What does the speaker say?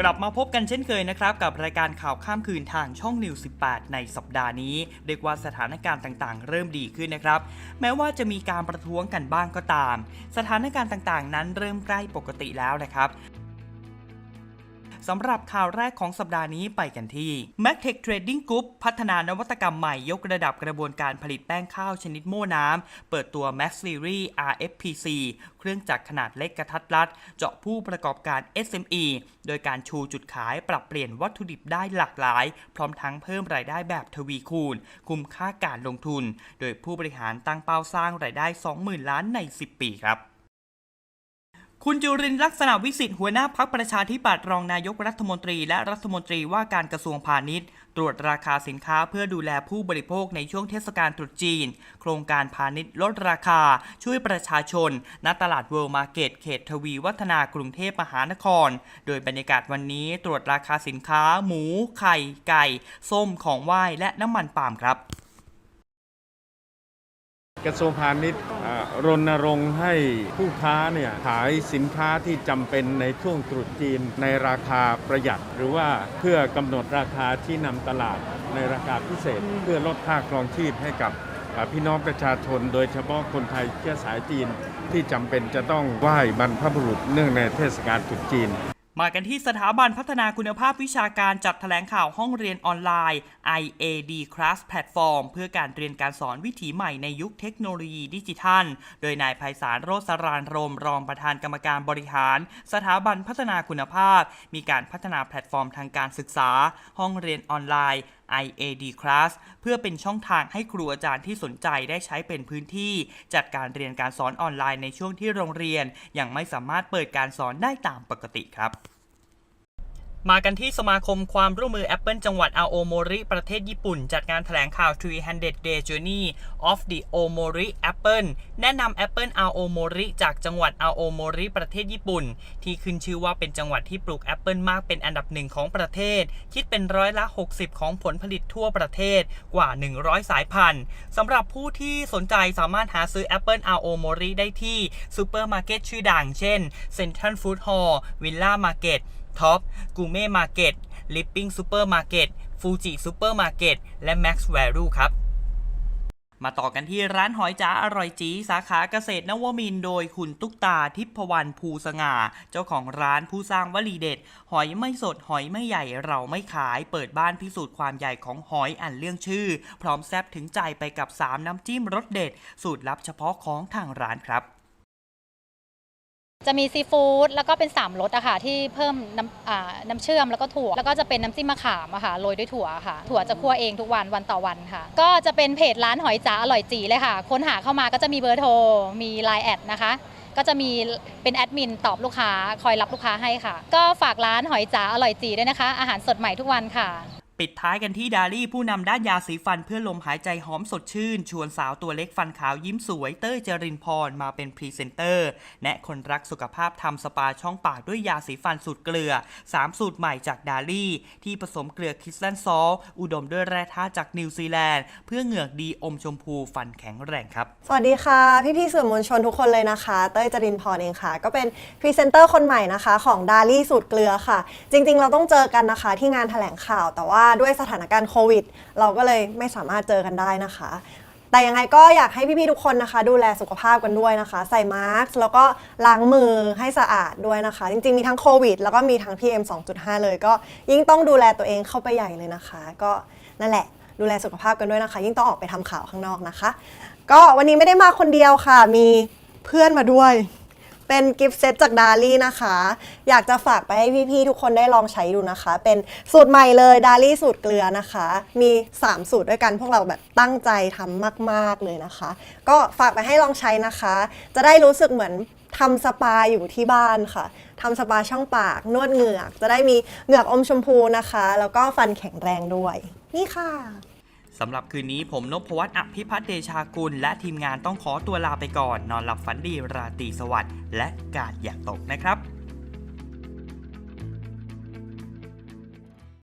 กลับมาพบกันเช่นเคยนะครับ กับรายการข่าวข้ามคืนทางช่องนิว18 ในสัปดาห์นี้เรียกว่าสถานการณ์ต่างๆ เริ่มดีขึ้นนะครับ แม้ว่าจะมีการประท้วงกันบ้างก็ตาม สถานการณ์ต่างๆ นั้นเริ่มใกล้ปกติแล้วนะครับ สำหรับข่าวแรกของสัปดาห์นี้ไปกันที่ m a c t e c h Trading Group พัฒนานวัตกรรมใหม่ยกระดับกระบวนการผลิตแป้งข้าวชนิดโม่น้ำ เปิดตัว Max Series RFPC เครื่องจักรขนาดเล็กกระทัดรัด เจาะผู้ประกอบการ SME โดยการชูจุดขายปรับเปลี่ยนวัตถุดิบได้หลากหลาย พร้อมทั้งเพิ่มรายได้แบบทวีคูณ คุ้มค่าการลงทุน โดยผู้บริหารตั้งเป้าสร้างรายได้ 20,000 ล้านใน 10 ปีครับ คุณจุรินลักษณะวิสิทธิ์หัวหน้าพักประชาธิปัตย์รองนายกรัฐมนตรี และรัฐมนตรีว่าการกระทรวงพาณิชย์ ตรวจราคาสินค้าเพื่อดูแลผู้บริโภคในช่วงเทศกาลตรุษจีน โครงการพาณิชย์ลดราคา ช่วยประชาชน ณตลาดเวิลด์มาร์เก็ตเขตทวีวัฒนากรุงเทพมหานคร โดยบรรยากาศวันนี้ตรวจราคาสินค้า หมู ไข่ ไก่ ส้มของไหว้และน้ำมันปาล์มครับ กระทรวงพาณิชย์รณรงค์ให้ผู้ค้าเนี่ยขายสินค้าที่จำเป็นในช่วงตรุษจีนในราคาประหยัด หรือว่าเพื่อกำหนดราคาที่นำตลาดในราคาพิเศษ เพื่อลดค่าครองชีพให้กับพี่น้องประชาชน โดยเฉพาะคนไทยเชื้อสายจีนที่จำเป็นจะต้องไหว้บรรพบุรุษเนื่องในเทศกาลตรุษจีน มากันที่สถาบันพัฒนาคุณภาพวิชาการจัดแถลงข่าวห้องเรียนออนไลน์ IAD Class Platform เพื่อการเรียนการสอนวิถีใหม่ในยุคเทคโนโลยีดิจิทัล โดยนายไพศาลโรสรานรม รองประธานกรรมการบริหาร สถาบันพัฒนาคุณภาพ มีการพัฒนาแพลตฟอร์มทางการศึกษา ห้องเรียนออนไลน์ IAD Class เพื่อเป็นช่องทางให้ครูอาจารย์ที่สนใจได้ใช้เป็นพื้นที่ จัดการเรียนการสอนออนไลน์ในช่วงที่โรงเรียน ยังไม่สามารถเปิดการสอนได้ตามปกติครับ มากันที่สมาคมความร่วมมือ Apple จังหวัดอาโอโมริ ประเทศญี่ปุ่น จัดงานแถลงข่าว 300 Day Journey of the Omori Apple แนะนำ Apple อาโอโมริจากจังหวัดอาโอโมริ ประเทศญี่ปุ่น ที่ขึ้นชื่อว่าเป็นจังหวัดที่ปลูกแอปเปิลมากเป็นอันดับหนึ่งของประเทศ คิดเป็นร้อยละ 60 ของผลผลิตทั่วประเทศกว่า 100 สายพันธุ์สำหรับผู้ที่สนใจสามารถหาซื้อ Apple อาโอโมริได้ที่ซูเปอร์มาร์เก็ตชื่อดัง เช่น Central Food Hall Villa Market ท็อปกูเม่มาร์เก็ตลิปปิ้งซูเปอร์มาร์เก็ตฟูจิซูเปอร์มาร์เก็ตและ Max Value ครับมาต่อกันที่ร้านหอยจ้าอร่อยจีสาขาเกษตรนวมินโดยคุณตุ๊กตาทิพวรรณภูสง่า เจ้าของร้านผู้สร้างวลีเด็ด หอยไม่สดหอยไม่ใหญ่เราไม่ขาย เปิดบ้านพิสูจน์ความใหญ่ของหอยอันเรื่องชื่อ พร้อมแซบถึงใจไปกับ 3 น้ำจิ้มรสเด็ด สูตรลับเฉพาะของทางร้านครับ จะมีซีฟู้ดแล้วก็เป็น3รสอะค่ะที่เพิ่มน้ำน้ำเชื่อมแล้วก็ถั่ว แล้วก็จะเป็นน้ำจิ้มมะขามอะค่ะโรยด้วยถั่วค่ะ ถั่วจะคั่วเองทุกวันวันต่อวันค่ะ ก็จะเป็นเพจร้านหอยจ๋าอร่อยจีเลยค่ะ ค้นหาเข้ามาก็จะมีเบอร์โทรมีไลน์แอดนะคะก็จะมีเป็นแอดมินตอบลูกค้า คอยรับลูกค้าให้ค่ะ ก็ฝากร้านหอยจ๋าอร่อยจีด้วยนะคะ อาหารสดใหม่ทุกวันค่ะ ปิดท้ายกันที่ดาลี่ผู้นำด้านยาสีฟันเพื่อลมหายใจหอมสดชื่น ชวนสาวตัวเล็กฟันขาวยิ้มสวยเต้ยเจรินพรมาเป็นพรีเซนเตอร์แนะคนรักสุขภาพทำสปาช่องปากด้วยยาสีฟันสูตรเกลือ 3 สูตรใหม่จากดาลี่ที่ผสมเกลือคริสตัลซอลอุดมด้วยแร่ธาตุจากนิวซีแลนด์ เพื่อเหงือกดีอมชมพูฟันแข็งแรงครับ สวัสดีค่ะ พี่ๆสื่อมวลชนทุกคนเลยนะคะ เต้ยจรินพรเองค่ะ ก็เป็นพรีเซนเตอร์คนใหม่นะคะ ของดาลี่สูตรเกลือค่ะ จริง ๆ เราต้องเจอกันนะคะที่งานแถลงข่าวแต่ว่าด้วยสถานการณ์โควิด เราก็เลยไม่สามารถเจอกันได้นะคะ แต่ยังไงก็อยากให้พี่ๆทุกคนนะคะ ดูแลสุขภาพกันด้วยนะคะ ใส่มาสก์แล้วก็ล้างมือให้สะอาดด้วยนะคะ จริงๆมีทั้งโควิด แล้วก็มีทั้ง PM 2.5 เลย ก็ยิ่งต้องดูแลตัวเองเข้าไปใหญ่เลยนะคะ ก็นั่นแหละดูแลสุขภาพกันด้วยนะคะ ยิ่งต้องออกไปทำข่าวข้างนอกนะคะ ก็วันนี้ไม่ได้มาคนเดียวค่ะ มีเพื่อนมาด้วย เป็นกิฟต์เซตจากดาลี่นะคะ อยากจะฝากไปให้พี่ๆทุกคนได้ลองใช้ดูนะคะ เป็นสูตรใหม่เลยดาลี่สูตรเกลือนะคะ มี 3 สูตรด้วยกันพวกเราแบบตั้งใจทำมากๆเลยนะคะ ก็ฝากไปให้ลองใช้นะคะ จะได้รู้สึกเหมือนทำสปาอยู่ที่บ้านค่ะทำสปาช่องปาก นวดเหงือก จะได้มีเหงือกอมชมพูนะคะ แล้วก็ฟันแข็งแรงด้วย นี่ค่ะ สำหรับคืนนี้ผมนพวัฒน์อภิพัฒเดชากุล และทีมงานต้องขอตัวลาไปก่อน นอนหลับฝันดีราตรีสวัสดิ์และกาดอย่าตกนะครับ